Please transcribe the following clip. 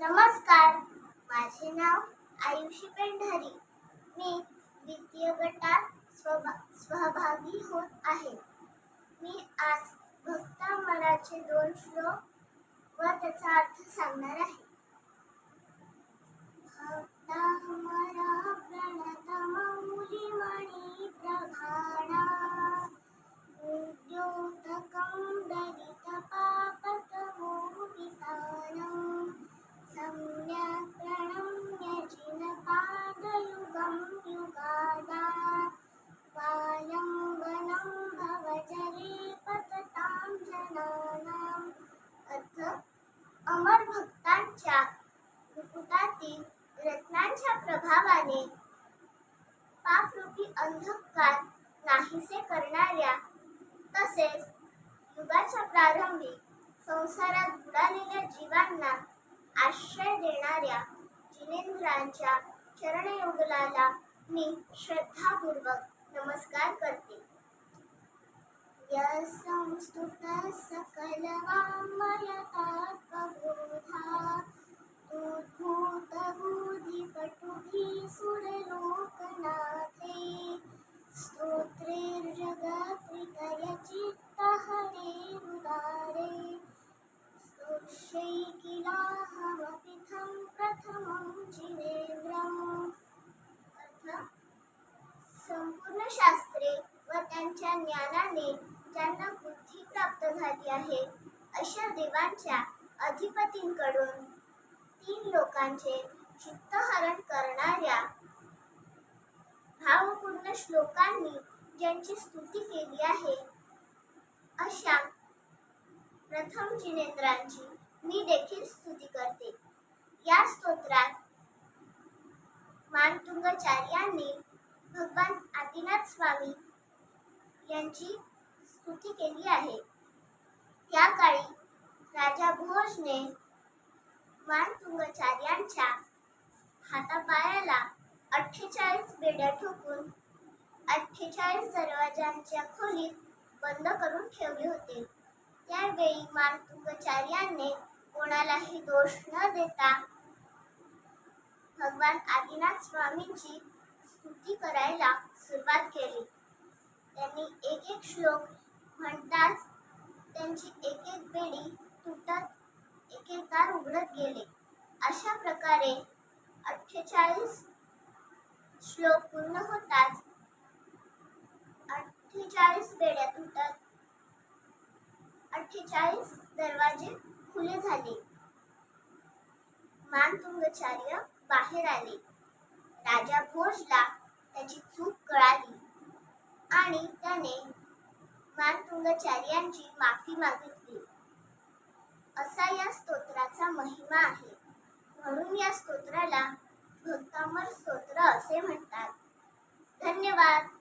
नमस्कार. माझे नाव आयुषी पेंढारी. मी द्वितीय गटात स्वभा सहभागी होत आहे. मी आज भक्ता मनाचे दोन श्लोक व त्याचा अर्थ सांगणार आहे. भक्तामरा अमर भक्तांच्या मुकुटातील रत्नांच्या प्रभावाने पापरूपी अंधकार नाहीसे करणाऱ्या तसेच युगाच्या प्रारंभी संसारात बुडालेल्या जीवांना आश्रय देणाऱ्या जिनेंद्रांच्या चरणयुगलाला मी श्रद्धापूर्वक नमस्कार करते. यत्संस्तुत सकलवाङ्मयतात्त्वबोधा उद्भूतबुद्धिपटुभिः सुरलोकनाथे स्तोत्रेर्जगत्रितयचित्तहरेरुदारे स्तोष्यैकिलाहमपिथं प्रथमं जिनेन्द्रम्। अर्थ संपूर्ण शास्त्रे व त्यांच्या ज्ञानाने ज्यांना बुद्धी प्राप्त झाली आहे अशा देवांच्या अधिपतींकडून तीन लोकांचे चित्तहरण करणाऱ्या भावपूर्ण श्लोकांनी ज्यांची स्तुती केली आहे अशा प्रथम जिनेंद्रांची मी देखील स्तुती करते. या स्तोत्रात मानतुंगाचार्यांनी भगवान आदिनाथ स्वामी यांची स्तुती केली आहे. त्या काळी राजा भोजने मानतुंगाचार्यांच्या हातापायाला अठ्ठेचाळीस बेड्या ठोकून अठ्ठेचाळीस दरवाजांच्या खोलीत बंद करून ठेवले होते. त्यावेळी मानतुंगाचार्यांनी कोणालाही दोष न देता भगवान आदिनाथ स्वामींची स्तुती करायला सुरुवात केली. त्यांनी एक एक श्लोक म्हणताच त्यांची एक एक बेडी तुटत एक एक दार उघडत गेले. अशा प्रकारे अठ्ठेचाळीस श्लोक पूर्ण होताच अठ्ठेचाळीस बेड्या तुटत अठ्ठेचाळीस दरवाजे खुले झाले. मानतुंगचार्य बाहेर आले. राजा भोजला त्याची चूक कळाली आणि त्याने मानतुंगाचार्यांची माफी मागितली. असा या स्तोत्राचा महिमा आहे. म्हणून या स्तोत्राला भक्तामर स्तोत्र असे म्हणतात. धन्यवाद.